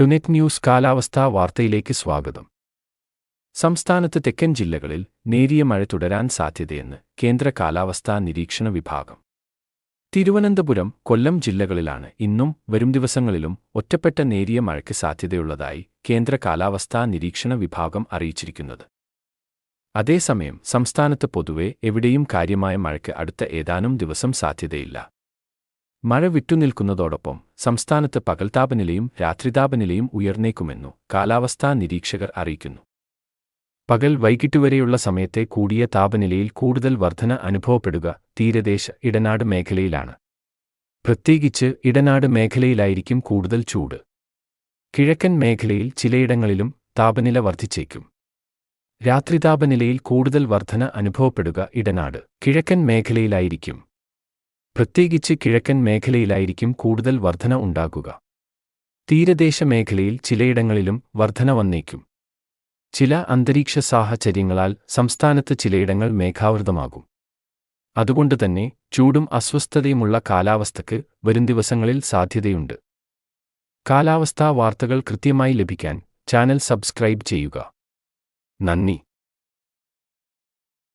ടുനെറ്റ് news കാലാവസ്ഥാ വാർത്തയിലേക്ക് സ്വാഗതം. സംസ്ഥാനത്ത് തെക്കൻ ജില്ലകളിൽ നേരിയ മഴ തുടരാൻ സാധ്യതയെന്ന് കേന്ദ്ര കാലാവസ്ഥാ നിരീക്ഷണ വിഭാഗം. തിരുവനന്തപുരം കൊല്ലം ജില്ലകളിലാണ് ഇന്നും വരും ദിവസങ്ങളിലും ഒറ്റപ്പെട്ട നേരിയ മഴയ്ക്ക് സാധ്യതയുള്ളതായി കേന്ദ്ര കാലാവസ്ഥാ നിരീക്ഷണ വിഭാഗം അറിയിച്ചിരിക്കുന്നത്. അതേസമയം സംസ്ഥാനത്ത് പൊതുവെ എവിടെയും കാര്യമായ മഴയ്ക്ക് അടുത്ത ഏതാനും ദിവസം സാധ്യതയില്ല. മഴ വിട്ടുനിൽക്കുന്നതോടൊപ്പം സംസ്ഥാനത്ത് പകൽ താപനിലയും രാത്രിതാപനിലയും ഉയർന്നേക്കുമെന്നു കാലാവസ്ഥാ നിരീക്ഷകർ അറിയിക്കുന്നു. പകൽ വൈകിട്ടുവരെയുള്ള സമയത്തെ കൂടിയ താപനിലയിൽ കൂടുതൽ വർധന അനുഭവപ്പെടുക തീരദേശ ഇടനാട് മേഖലയിലാണ്. പ്രത്യേകിച്ച് ഇടനാട് മേഖലയിലായിരിക്കും കൂടുതൽ ചൂട്. കിഴക്കൻ മേഖലയിൽ ചിലയിടങ്ങളിലും താപനില വർദ്ധിച്ചേക്കും. രാത്രി താപനിലയിൽ കൂടുതൽ വർധന അനുഭവപ്പെടുക ഇടനാട് കിഴക്കൻ മേഖലയിലായിരിക്കും. പ്രത്യേകിച്ച് കിഴക്കൻ മേഖലയിലായിരിക്കും കൂടുതൽ വർധന ഉണ്ടാകുക. തീരദേശ മേഖലയിൽ ചിലയിടങ്ങളിലും വർധന വന്നേക്കും. ചില അന്തരീക്ഷ സാഹചര്യങ്ങളാൽ സംസ്ഥാനത്ത് ചിലയിടങ്ങൾ മേഘാവൃതമാകും. അതുകൊണ്ട് തന്നെ ചൂടും അസ്വസ്ഥതയുമുള്ള കാലാവസ്ഥയ്ക്ക് വരും ദിവസങ്ങളിൽ സാധ്യതയുണ്ട്. കാലാവസ്ഥാ വാർത്തകൾ കൃത്യമായി ലഭിക്കാൻ ചാനൽ സബ്സ്ക്രൈബ് ചെയ്യുക. നന്ദി.